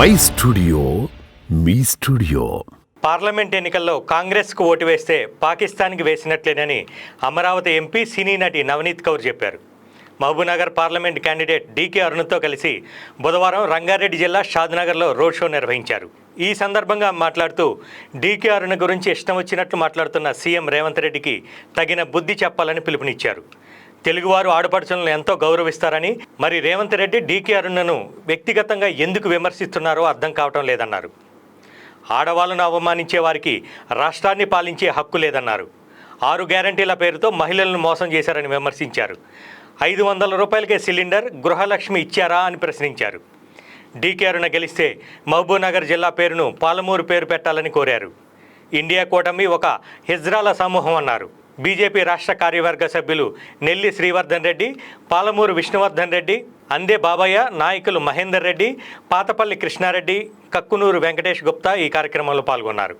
My studio మీ studio. Parliament ఎన్నికల్లో కాంగ్రెస్కు ఓటు వేస్తే పాకిస్తాన్కి వేసినట్లేనని అమరావతి ఎంపీ సినీ నటి నవనీత్ కౌర్ చెప్పారు. మహబూబ్నగర్ పార్లమెంట్ క్యాండిడేట్ డీకే అరుణ్తో కలిసి బుధవారం రంగారెడ్డి జిల్లా షాద్నగర్లో రోడ్ షో నిర్వహించారు. ఈ సందర్భంగా మాట్లాడుతూ డీకే అరుణ్ గురించి ఇష్టం వచ్చినట్లు మాట్లాడుతున్న సీఎం రేవంత్ రెడ్డికి తగిన బుద్ధి చెప్పాలని పిలుపునిచ్చారు. తెలుగువారు ఆడపడుచులను ఎంతో గౌరవిస్తారని మరి రేవంత్ రెడ్డి డీకే అరుణను వ్యక్తిగతంగా ఎందుకు విమర్శిస్తున్నారో అర్థం కావటం లేదన్నారు. ఆడవాళ్ళను అవమానించే వారికి రాష్ట్రాన్ని పాలించే హక్కు లేదన్నారు. ఆరు గ్యారంటీల పేరుతో మహిళలను మోసం చేశారని విమర్శించారు. ఐదు వందల రూపాయలకే సిలిండర్ గృహలక్ష్మి ఇచ్చారా అని ప్రశ్నించారు. డీకే అరుణ గెలిస్తే మహబూబ్నగర్ జిల్లా పేరును పాలమూరు పేరు పెట్టాలని కోరారు. ఇండియా కూటమి ఒక హిజ్రాల సమూహం అన్నారు. బీజేపీ రాష్ట్ర కార్యవర్గ సభ్యులు నెల్లి శ్రీవర్ధన్ రెడ్డి పాలమూరు విష్ణువర్ధన్ రెడ్డి అందే బాబయ్య నాయకులు మహేందర్ రెడ్డి పాతపల్లి కృష్ణారెడ్డి కక్కునూరు వెంకటేష్ గుప్తా ఈ కార్యక్రమంలో పాల్గొన్నారు.